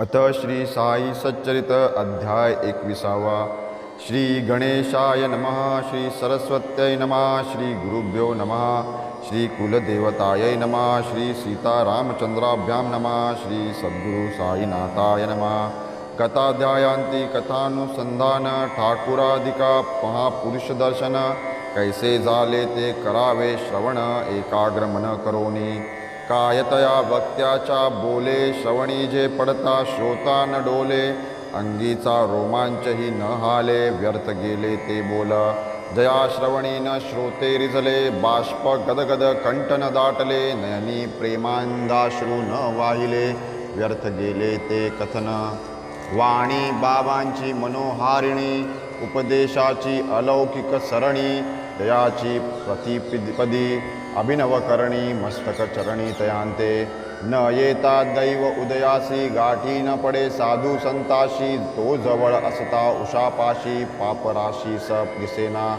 अथ श्री साई सच्चरित अध्याय एकविसावा. श्री गणेशाय नमः श्री सरस्वत्यै नमः श्री गुरुभ्यो नमः श्री कुलदेवतायै नमः श्री सीतारामचन्द्राभ्यां नमः श्री सद्गुरु साईनाथाय नमः. कथाध्यायांती कथानुसंधान ठाकुरादिका महापुरुषदर्शन कैसे झाले ते करावे श्रवण एकाग्र मन करोनी. कायतया वक्त्याच्या बोले श्रवणी जे पडता श्रोता न डोले अंगीचा रोमांचही न हाले व्यर्थ गेले ते बोला. जया श्रवणी न श्रोते रिझले बाष्प गदगद कंठ न दाटले नयनी प्रेमांदाश्रू न वाहिले व्यर्थ गेले ते कथन. वाणी बाबांची मनोहारिणी उपदेशाची अलौकिक सरणी दयाची प्रतिपदी अभिनवकरणी मस्तकचरणी तयांते न येता दैव उदयासी गाठी न पडे साधू संताशी तो जवळ असता उषापाशी पापराशी स दिसेना।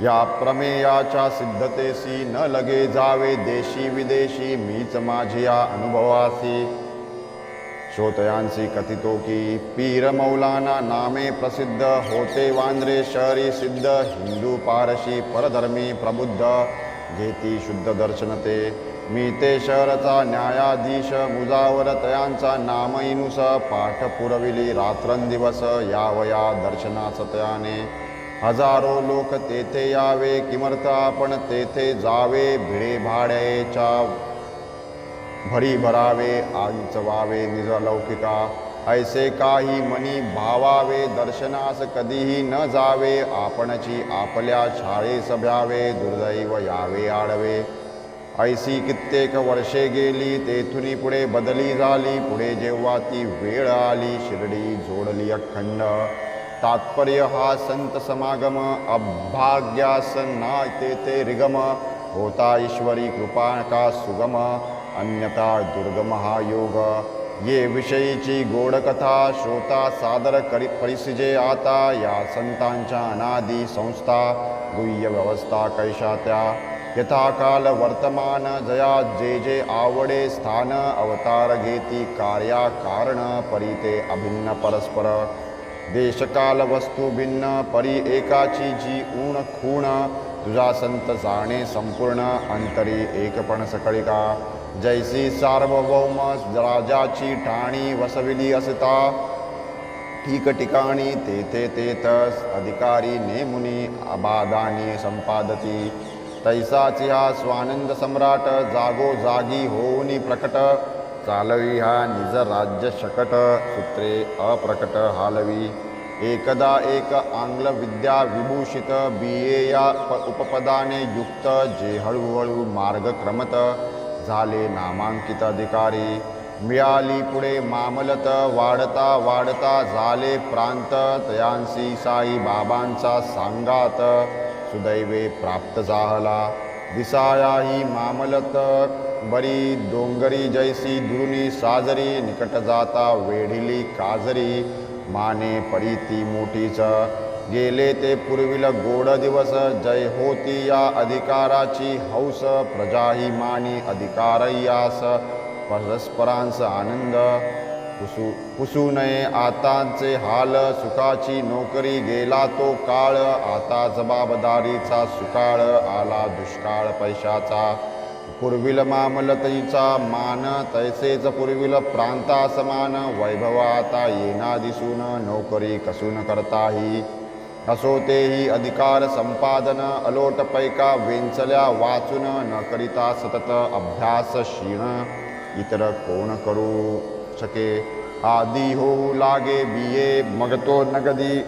या प्रमेयाच्या सिद्धतेसी न लगे जावे देशी विदेशी मीच माझिया अनुभवासी। श्रोतयांसी कथितो की पीर मौलाना नामे प्रसिद्ध होते वांद्रे शहरी सिद्ध हिंदू पारशी परधर्मी प्रबुद्ध। घेती शुद्ध दर्शनते. मी ते शहरचा न्यायाधीश मुजावर तयांचा नामईनुस पाठ पुरविली रात्रंदिवस यावया दर्शनास तयाने हजारो लोक तेथे यावे किमर्थ आपण तेथे जावे भिडे भाड्याच्या भरी भरावे आगीच वावे निज लौकिका ऐसे काही मनी भावावे दर्शनास कधीही न जावे आपणची आपल्या शाळेस भ्यावे दुर्दैव यावे आडवे. ऐसी कित्येक वर्षे गेली तेथुनी पुढे बदली झाली पुढे जेव्हा ती वेळ आली शिर्डी जोडली अखंड. तात्पर्य हा संत समागम अभाग्यास ना तेथे रिगम. होता ईश्वरी कृपा का सुगम अन्यथा दुर्गम हा योग. ये विषयीची गोडकथा श्रोता सादर करी परिसिजे आता या संतांच्या अनादी संस्था गुह्य व्यवस्था कैशा त्या यथाकाल वर्तमान जया जे जे आवडे स्थान अवतार घेती कार्या कारण परिते अभिन्न परस्पर. देशकाल वस्तू भिन्न परी एकाची जी ऊण खूण तुझा संत जाणे संपूर्ण अंतरी एकपण सकळिका. जैसी सार्वभौम राजाची ठाणी वसविली असता ठिकठिकाणी तेथे तेथस अधिकारी नेमुनी अबादानी संपादती. तैसाची हा स्वानंद सम्राट जागो जागी होऊनी प्रकट चालवी हा निज राज्य शकट सूत्रे अप्रकट हालवी. एकदा एक आंग्ल विद्या विभूषित बी. ए. या प उपपदाने युक्त जे हळूहळू मार्गक्रमत झाले नामांकित अधिकारी मिळाली पुढे मामलत वाढता वाढता झाले प्रांत. तयांसी साई बाबांचा सांगात सुदैवे प्राप्त झाला. दिसाया ही मामलत बरी डोंगरी जैसी दुरुनी साजरी निकट जाता वेढिली काजरी. माने परी ती मोठीच गेले ते पूर्वील गोड दिवस. जय होती या अधिकाराची हौस प्रजाही मानी अधिकारयास परस्परांस आनंद पुसू पुसू नये आतांचे हाल. सुखाची नोकरी गेला तो काळ. आता जबाबदारीचा सुकाळ आला दुष्काळ पैशाचा. पूर्वील मामलतीचा मान तैसेच पूर्वील प्रांता समान वैभव आता येना दिसून नोकरी कसून करताही. असो तेही अधिकार संपादन अलोट पैका वेंचल्या वाचून न करिता सतत अभ्यास क्षीण इतर कोण करू शके? आदी होऊ लागे बिये मगतो नगदी.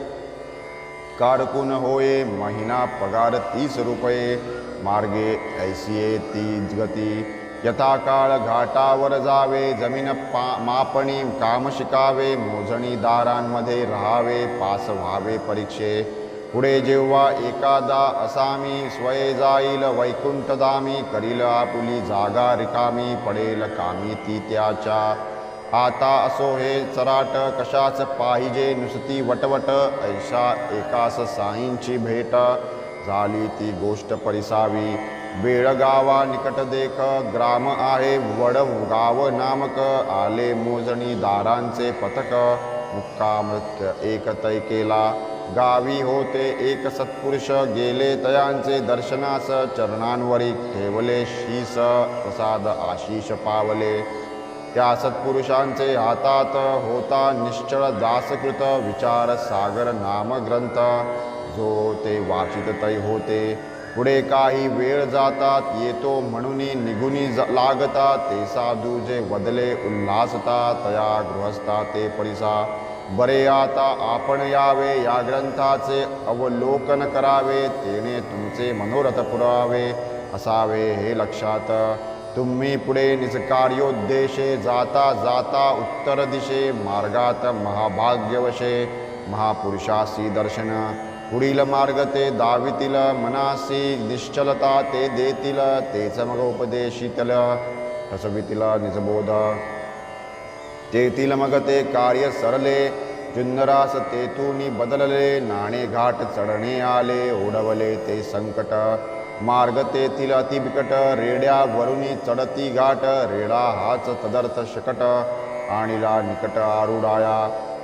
कारकून होये महिना पगार तीस रुपये मार्गे ऐसिये ती गती. यथाकाळ घाटावर जावे जमीन पा मापणी काम शिकावे मोजणी दारांमध्ये राहावे पास व्हावे परीक्षे. पुढे जेव्हा एखादा असामी स्वय जाईल वैकुंठदामी करील आपुली जागा रिकामी पडेल कामी ती त्याच्या. आता असो हे चराट कशाच पाहिजे नुसती वटवट ऐशा एकास साईंची भेट. झाली ती गोष्ट परिसावी. बेळगावा निकट देख ग्राम आहे वडगाव नामक. आले मोजणी दारांचे पथक मुक्कामृत्य एक तय केला. गावी होते एक सत्पुरुष गेले तयांचे दर्शनास. चरणांवरी ठेवले शीस प्रसाद आशीष पावले. त्या सत्पुरुषांचे हातात होता निश्चळ दासकृत विचार सागर नाम ग्रंथ जो ते वाचित तै होते पुढे काही वेळ जातात येतो म्हणून निघुनी ज- लागता ते साधू जे वदले उल्हासता तया गृहस्था ते परिसा बरे आता आपण यावे या ग्रंथाचे अवलोकन करावे तेने तुमचे मनोरथ पुरावे. असावे हे लक्षात. तुम्ही पुढे निजकार्योद्देशे जाता जाता उत्तर दिशे मार्गात महाभाग्यवशे महापुरुषासी दर्शन. पुढील मार्ग ते दावितील मनासी निश्चलता ते देतील तेच मग उपदेशितल हसवितील निजबोध. तेथील मग ते कार्य सरले जुन्नरास तेथूनी बदलले नाणे घाट चढणे आले ओढवले ते संकट. मार्ग तेथील अतिबिकट रेड्या वरुणी चढती घाट रेडा हाच तदर्थ शकट आणिला निकट आरुडाया.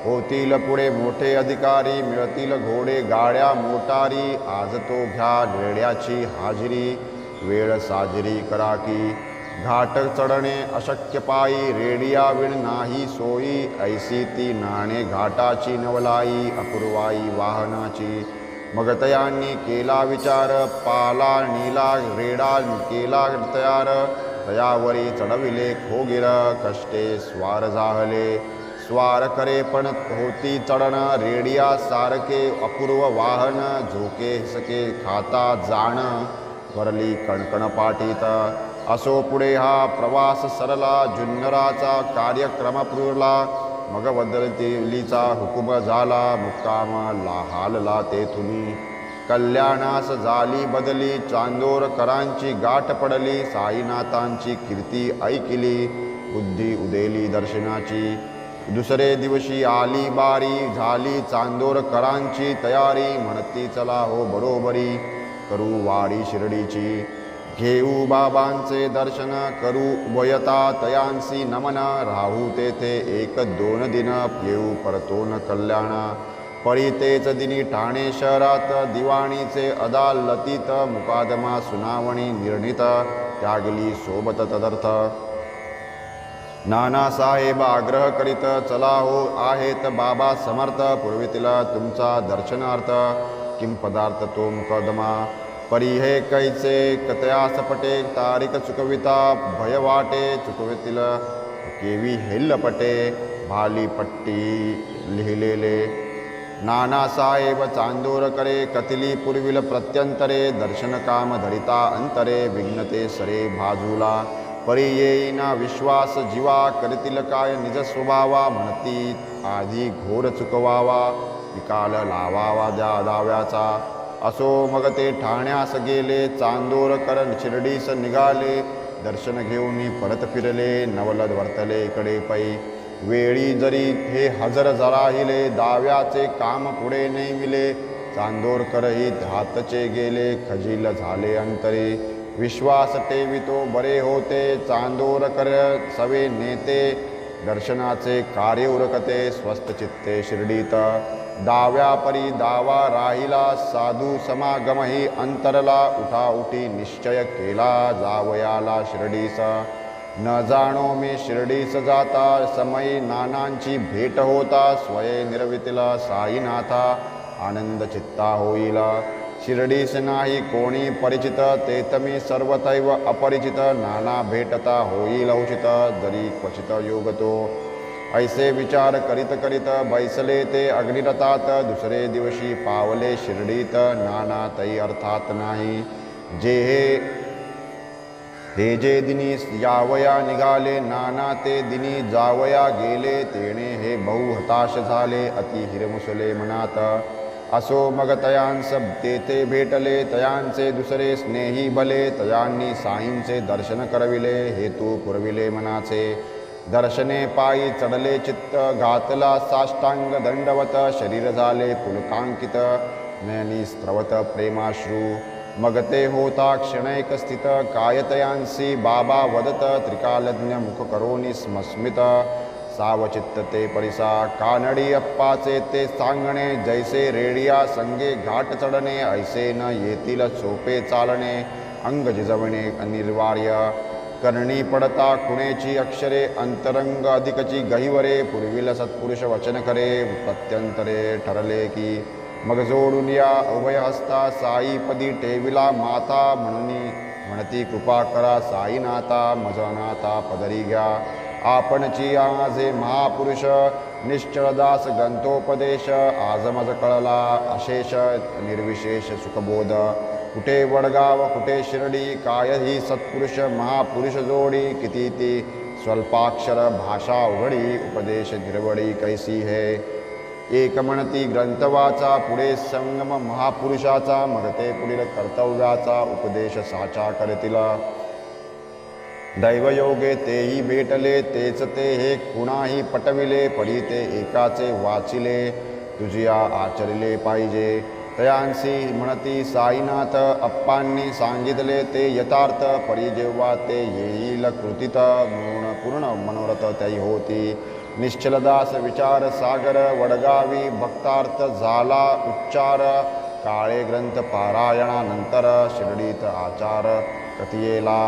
होतील पुढे मोठे अधिकारी मिळतील घोडे गाड्या मोटारी. आज तो घ्या रेड्याची हाजरी. वेळ साजरी करा की घाट चढणे अशक्य पायी. रेडिया विण नाही सोयी. ऐसी ती नाणे घाटाची नवलाई. अपूर्वाई वाहनाची. मगतयांनी केला विचार. पाला नीला रेडा केला तयार. तयावरी चढविले खोगिर. कष्टे स्वार जाहले. स्वार करे पण होती चढण रेडिया सारखे अपूर्व वाहन झोके सके खाता जाण वरली कणकण पाठीत असो पुढे हा प्रवास सरला जुन्नराचा कार्यक्रम पुरला. मग बदलतीलीचा हुकुम झाला मुक्काम ला हालला तेथुनी. कल्याणास झाली बदली चांदोरकरांची गाठ पडली साईनाथांची कीर्ती ऐकिली. बुद्धी उदेली दर्शनाची. दुसरे दिवशी आली बारी झाली चांदोरकरांची तयारी. म्हणती चला हो बरोबरी करू वाडी शिर्डीची. घेऊ बाबांचे दर्शन करू वयता तयांसी नमन. राहू तेथे एक दोन दिन येऊ परतोन कल्याण. परी तेच दिनी ठाणे शहरात दिवाणीचे अदालतीत मुकादमा सुनावणी निर्णित त्यागली सोबत तदर्थ. नानासाहेब आग्रह करीत चला हो आहेत बाबा समर्थ पूर्वीतील तुमचा दर्शनार्थ. किं पदार्थ तो मुकदमा? परी हे कैचे कतयास पटे तारीख चुकविता भय वाटे? चुकवितील केवी हेल्लपटे भाली पट्टी लिहिलेले. नानासाहेब चांदोरकरे कतिली पूर्वील प्रत्यंतरे. दर्शन काम धरिता अंतरे विघ्नते सरे बाजूला. परी येईना विश्वास जीवा करतील काय निज स्वभावा म्हणती आधी घोर चुकवावा निकाल लावावा द्या दाव्याचा. असो मग ते ठाण्यास गेले चांदोरकर शिर्डीस निघाले. दर्शन घेऊन परत फिरले नवलद वर्तले इकडे पै. वेळी जरी हे हजर जराहिले दाव्याचे काम पुढे नेविले चांदोरकरही हातचे गेले खजील झाले अंतरे. विश्वास तेवितो बरे होते चांदोरकर सवे नेते दर्शनाचे कार्य उरकते स्वस्त चित्ते शिर्डीत. दाव्या परी दावा राहिला साधू समागमही अंतरला उठा उठी निश्चय केला जावयाला शिर्डीस. न जाणो मी शिर्डीस जाता समयी नानांची भेट होता स्वये निर्वितीला साईनाथा आनंद चित्ता होईला. शिर्डीस नाही कोणी परिचित तेत मी सर्वतैव अपरिचित नाना भेटता होईल औचित जरी क्वचित योगतो. ऐसे विचार करीत करीत बैसले ते अग्निरथात दुसरे दिवशी पावले शिर्डीत नाना तै अर्थात नाही. जे हे हे जे दिनी यावया निघाले नाना ते दिनी जावया गेले तेणे हे बहु हताश झाले अति हिरमुसले मनात. असो मग तयांस तेथे भेटले तयांचे दुसरे स्नेही भले तयांनी साईंचे दर्शन करविले हेतू पुरविले मनाचे. दर्शने पायी चढले चित्त घातला साष्टांग दंडवत शरीर झाले पुलकांकित. नयनी स्त्रवत प्रेमाश्रू मग ते होता क्षणैक स्थित. कायतयांसी बाबा वदत त्रिकालज्ञ मुख करोनी स्मस्मित सावचित्त ते परिसा कानडी अप्पाचे ते सांगणे जैसे रेडिया संगे घाट चढणे ऐसे न येतील सोपे चालणे अंग जिजवणे अनिर्वार्य. करणी पडता कुणेची अक्षरे अंतरंग अधिकची गहिवरे पूर्वील सत्पुरुष वचन करे प्रत्यंतरे ठरले की मग जोडून या उभय हस्ता साईपदी टेविला माता म्हणून म्हणती कृपा करा साईनाथा मजनाथा पदरी घ्या. आपणची आजे महापुरुष निश्चळदास ग्रंथोपदेश आज मज कळला अशेष निर्विशेष सुखबोध. कुठे वडगाव कुठे शिर्डी काय ही सत्पुरुष महापुरुष जोडी किती ती स्वल्पाक्षर भाषा उघडी उपदेश निर्वडी कैसी है. एक म्हणती ग्रंथवाचा पुढे संगम महापुरुषाचा मग ते पुढील कर्तव्याचा उपदेश साचा करतील. दैवयोगे तेही भेटले तेच ते हे कुणाही पटविले पडी ते एकाचे वाचिले तुझिया आचरले पाहिजे. तयांसी म्हणती साईनाथ अप्पांनी सांगितले ते यथार्थ परी जेव्हा ते येईल कृतीत. म्हणून पूर्ण मनोरथ त्याही होती. निश्चलदास विचार सागर वडगावी भक्तार्थ झाला उच्चार. काळे ग्रंथ पारायणानंतर शिर्डीत आचार कथियेला.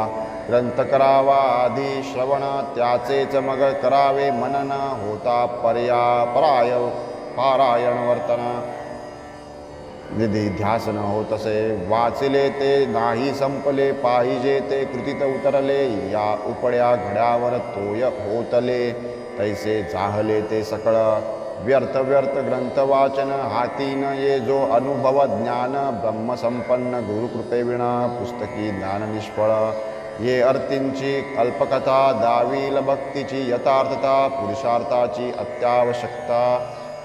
ग्रंथ करावा आधी श्रवण त्याचेच मग करावे मनन होता पर्या पराय पारायण वर्तन. निधी ध्यास न होतसे वाचले ते नाही संपले पाहिजे ते कृतीत उतरले या उपड्या घड्यावर तोय होतले. तैसे जाहले ते सकळ व्यर्थ व्यर्थ ग्रंथ वाचन हाती न ये जो अनुभव ज्ञान ब्रह्मसंपन्न गुरुकृपेविणा पुस्तकी ज्ञान निष्फळ. ये अर्तींची कल्पकथा दावील भक्तीची यथार्थता पुरुषार्थाची अत्यावश्यकता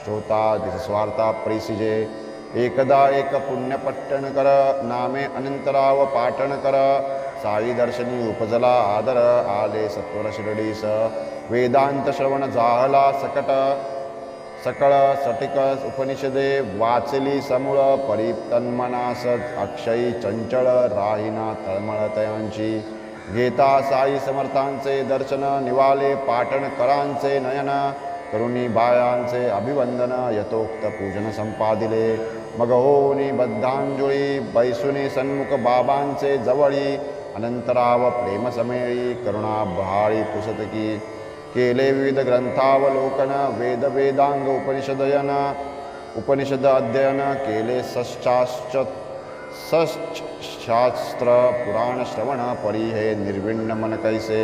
श्रोता स्वार्था परिसिजे। एकदा एक पुण्यपट्टण कर नामे अनंतराव पाटण कर। साई दर्शनी उपजला आदर आले सत्वर शिरडीस। वेदांत श्रवण जाहला सकट। सकळ सटिक उपनिषदे वाचली समूळ परितन्मनास अक्षयी चंचळ राहिना तळमळ तयांची। घेता साई समर्थांचे दर्शन निवाले पाटण करांचे नयन करुणी बायांचे अभिवंदन यथोक्त पूजन संपादिले. मग होनी बद्धांजुळी बैसुनी सन्मुख बाबांचे जवळी अनंतराव प्रेमसमेळी करुणा बहाळी पुसतकी केले विविध ग्रंथावलोकन वेद वेदांग उपनिषदयन उपनिषद अध्ययन केले सश्चाश्च सशास्त्र पुराण श्रवण परी हे निर्विण्ण मन कैसे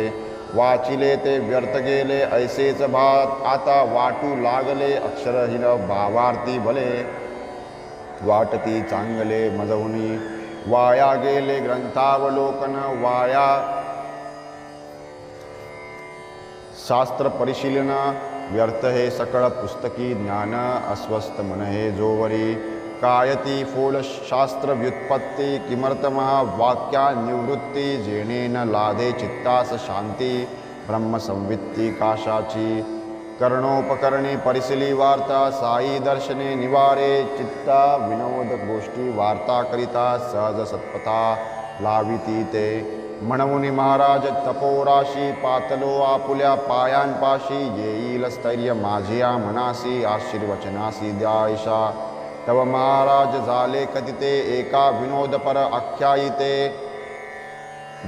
वाचिले ते व्यर्थ गेले ऐसेच भात आता वाटू लागले अक्षरहीन भावार्थी भले वाटती चांगले मजवणी वाया गेले ग्रंथावलोकन वाया शास्त्र परिशीलन व्यर्थ हे सकळ पुस्तकी ज्ञान अस्वस्थ मन हे जोवरी. कायती फोल शास्त्र व्युत्पत्ती वाक्या निवृत्ती जेणेन लाधे चित्तास शांती ब्रह्मसंवित्ती काशाची। कर्णोपकरणे परिशिली वार्ता साई दर्शने निवारे चित्ता विनोद गोष्टी वार्ता करिता सहज सत्पथा लाविती ते। म्हणून महाराज तपोराशी पातलो आपुल्या पायांपाशी येईल स्थैर्य माझिया मनासी आशीर्वचनासी द्यायशा तव महाराज झाले कथिते एका विनोदपर आख्यायिते.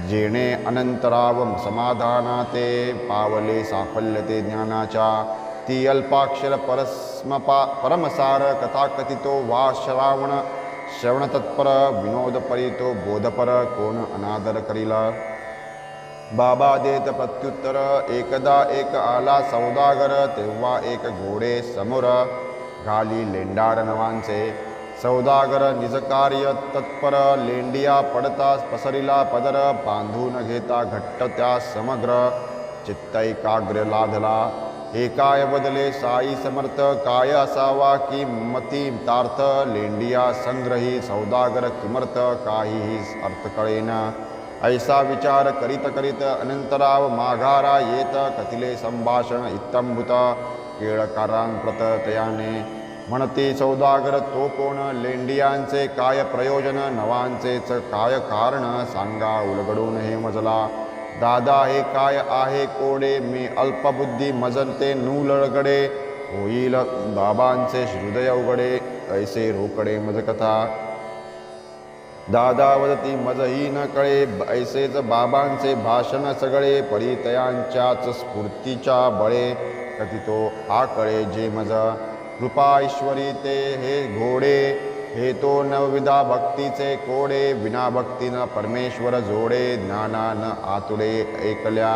जेणे अनंतराव समाधानाते पावले साफल्यते ज्ञानाच्या ती अल्पाक्षर परस्मपा परमसार कथाकथितो वा श्रावण श्रवणतत्पर विनोदपरितो बोधपर कोण अनादर करीला? बाबा देत प्रत्युत्तर एकदा एक आला सौदागर तेव्हा एक घोडे समोर खाली लेंडाडनवांचे सौदागर निजकार्य तत्पर लेंडिया पडता पसरिला पदर बांधून घेता घट्ट त्या समग्र. चित्तैकाग्र लाधला. एकाय बदले साई समर्थ काय असावा की मती तार्थ. लेंडिया संग्रही सौदागर किमर्थ काहीही अर्थ कळेन. ऐसा विचार करीत करीत अनंतराव माघारा येत. कथिले संभाषण इत्तंभूत. केळकारांप्रत तयाने. म्हणती सौदागर तो कोण लेंडियांचे काय प्रयोजन नवांचेच काय कारण? सांगा उलगडून हे मजला. दादा हे काय आहे कोडे? मी अल्पबुद्धी मजलते नूलगडे होईल बाबांचे हृदय उघडे ऐसे रोकडे मजकथा. दादा वदती मजही न कळे ऐसेच बाबांचे भाषण सगळे परितयांच्याच स्फूर्तीच्या बळे. कथितो आ कळे जे मज. कृपा ईश्वरी ते हे घोडे हे तो नवविधा भक्तीचे कोडे विना भक्तीनं परमेश्वर जोडे ज्ञाना न आतुडे ऐकल्या.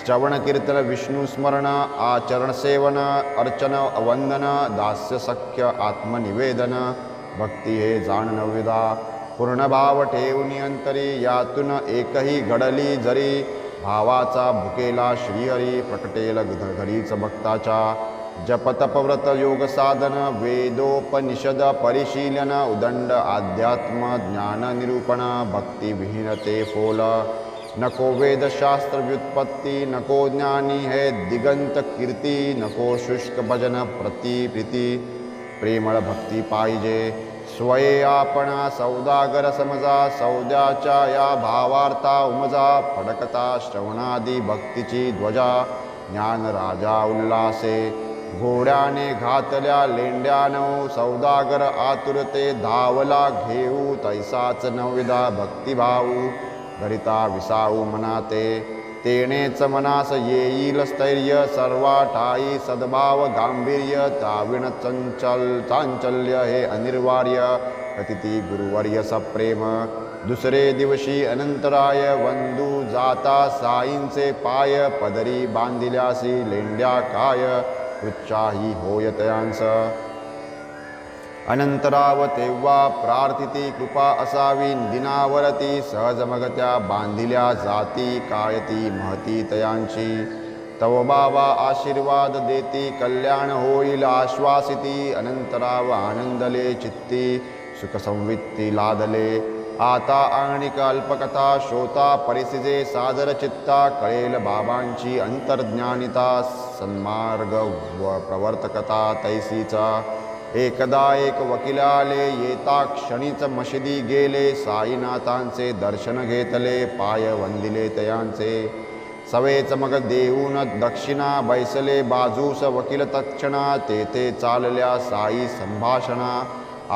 श्रवण कीर्तन विष्णू स्मरण आचरण सेवन अर्चन वंदन दास्य सख्य आत्मनिवेदन. भक्ती हे जाण नवविधा पूर्ण भाव ठेवून अंतरी यातून एकही घडली जरी. भावाचा भुकेला श्रीहरी प्रकटेल घरीच भक्ताच्या. जपतपव्रत योग साधन वेदोपनिषद परिशीलन उदंड आध्यात्म ज्ञान निरूपण भक्ती विहीनते फोल। नको वेदशास्त्र व्युत्पत्ती नको ज्ञानी हे दिगंत कीर्ती नको शुष्क भजन प्रति प्रीती प्रेमळ भक्ती पाहिजे स्वये आपणा सौदागर समजा सौद्याच्या या भावार्था उमजा फडकता श्रवणादी भक्तीची ध्वजा ज्ञान राजा घोड्याने घातल्या लेंड्यानो सौदागर आतुरते धावला घेऊ तैसाच नवविधा भक्तिभाऊ. धरिता विसाऊ मनाते तेनेच मनास येईल स्थैर्य सर्वा ठाई सद्भाव गांभीर्य ताविण चंचल चांचल्य हे अनिर्वार्य. अतिथी गुरुवर्य सप्रेम दुसरे दिवशी अनंतराय वंदू जाता साईंचे पाय पदरी बांधिल्यासी लेंड्या काय? उच्चाही होय तयांस अनंतराव तेव्हा प्रार्थिती कृपा असावी दिनावरती सहजमगत्या बांधिल्या जाती कायती महती तयांची। तव बाबा आशीर्वाद देती कल्याण होईल आश्वासिती अनंतराव आनंदले चित्ती सुखसंवित्ती लादले। आता आणि अल्पकथा श्रोता परिस्थिती सादर चित्ता कळेल बाबांची अंतर्ज्ञानिता सन्मार्ग व प्रवर्तकता तैसीचा. एकदा एक वकिलाले येता क्षणीच मशिदी गेले साईनाथांचे दर्शन घेतले पाय वंदिले तयांचे. सवेच मग देऊन दक्षिणा बैसले बाजूस वकील तक्षणा तेथे चालल्या साई संभाषणा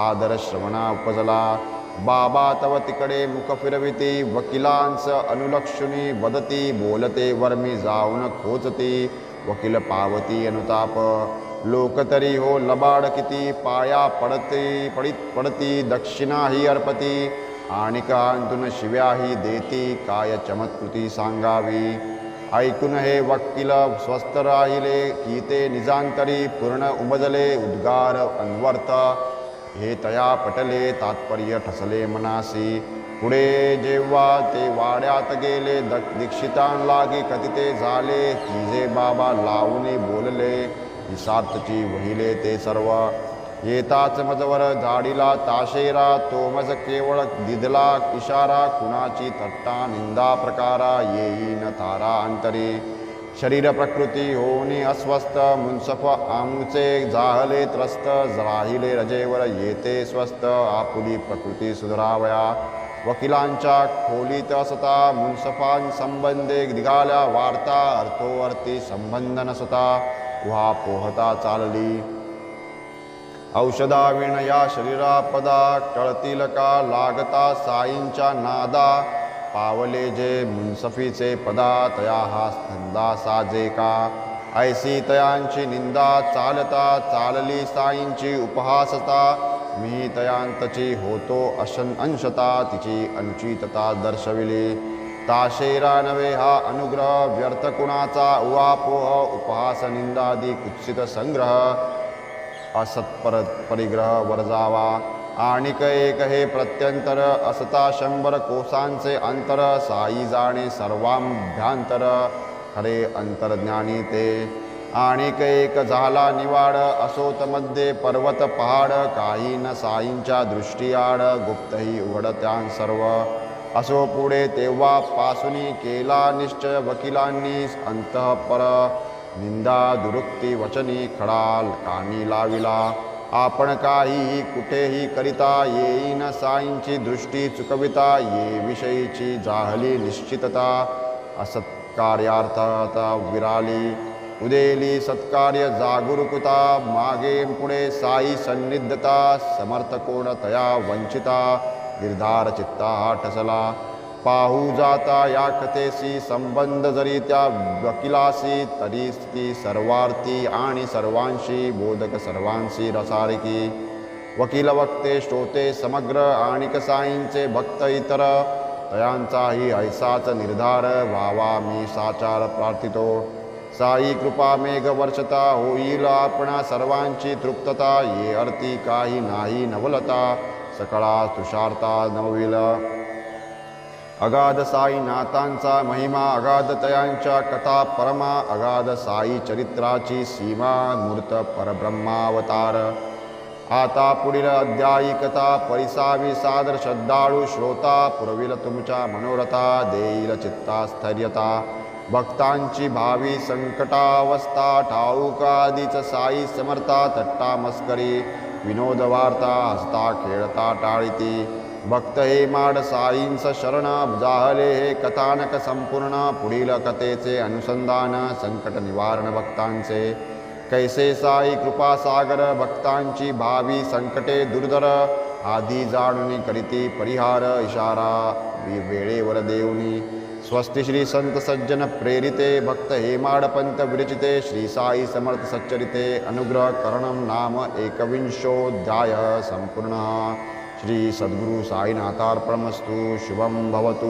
आदर श्रवणा उपजला. बाबा तव तिकडे मुख फिरविती वकिलांस अनुलक्षुनी वदती बोलते वर्मी जाऊन खोचती वकील पावती अनुताप. लोक तरी हो लबाड किती पाया पडती पडित पडती दक्षिणा ही अर्पती. आणि कांतून शिव्याही देती काय चमत्कृती सांगावी. ऐकून हे वकील स्वस्थ राहिले की ते निजांतरी पूर्ण उमजले उद्गार अन्वर्थ. हे तया पटले तात्पर्य ठसले मनासी. पुढे जेव्हा ते वाड्यात गेले द दीक्षितां लागे कथिते झाले. की जे बाबा लावून बोलले निसार्थची वहिले ते सर्व. येताच मजवर झाडीला ताशेरा तो मज केवळ दिदला इशारा कुणाची तट्टा निंदा प्रकारा येईन तारा अंतरी. शरीर प्रकृती होनी अस्वस्थ मुनसफ आमुचे जाहले त्रस्त राहिले रजेवर येते स्वस्त आपुली प्रकृती सुधरावया। वकिलांच्या खोलीत असता मुनसफांसंबंधे निघाल्या वार्ता अर्थोअर्थी संबंध नसता। उहा पोहता चालली। औषधाविण या शरीरापदा कळतील का लागता साईंच्या नादा। पावले जे मुनसफीचे पदा तया हा स्तंदा साजे का? ऐसी तयांची निंदा चालता चालली साईंची उपहासता. मी तयांतची होतो अशन अंशता तिची अनुचितता दर्शविली. ताशेरा नवे हा अनुग्रह व्यर्थ कुणाचा? उहापोह उपहास निंदादी कुत्सित संग्रह. असत्पर परिग्रह वर्जावा आणिक एक हे प्रत्यंतर असता शंभर कोसांचे अंतर साई जाणे सर्वांभ्यांतर. खरे अंतर्ज्ञानी ते. आणिक एक झाला निवाड असोत मध्ये पर्वत पहाड काही न साईंच्या दृष्टीआड गुप्तही उघडत्यान सर्व. असो पुढे तेव्हा पासुनी केला निश्चय वकिलांनी अंतःपर. निंदा दुरुक्ती वचनी खडाल कानी लाविला. आपण काही कुठेही करिता येईन साईंची दृष्टी चुकविता ये विषयीची जाहली निश्चितता असत्कार्यार्थता विराली. उदेली सत्कार्य जागरूकता मागे पुढे साई सन्निद्धता समर्थ कोण तया वंचिता निर्धार चित्ता ठसला. पाहू जाता या कथेशी संबंध जरी त्या वकिलाशी तरी ती सर्वार्थी आणि सर्वांशी बोधक सर्वांशी रसारिकी. वकील वक्ते श्रोते समग्र आणि कसाईंचे भक्त इतर तयांचाही ऐसाच निर्धार व्हावा मी साचार प्रार्थितो. साई कृपा मेघ वर्षता होईल आपणा सर्वांची तृप्तता ये अर्थी काही नाही नवलता सकळा तुषारता नवविल. अगाध साई नाथांचा महिमा अगाध तयांच्या कथा परमा अगाध साई चरित्राची सीमा मूर्त परब्रह्मावतार. आता पुढील अध्यायी कथा परिसावी सादर श्रद्धाळू श्रोता पुरविल तुमच्या मनोरथा देईल चित्ता स्थैर्यता भक्तांची भावी संकटावस्था ठाऊकादीच साई समर्था थट्टा मस्करी विनोद वार्ता हसता खेळता टाळीती. भक्त हे माड साईंस शरण जाहले हे कथानक संपूर्ण. पुढील कथेचे अनुसंधान संकट निवारण भक्तांचे. कैसे साई कृपासागर भक्तांची भावी संकटे दुर्धर. आधी जाणून करीती परिहार इशारा. वेळेवर देऊनी. स्वस्ति श्री संत सज्जन प्रेरिते. भक्त हेमाडपंत विरचिते. श्री साई समर्थ सच्चरिते. अनुग्रह करणं नाम एकविंशोऽध्याय संपूर्ण. श्री सद्गुरु साईनाथार्पणमस्तु शुभं भवतु।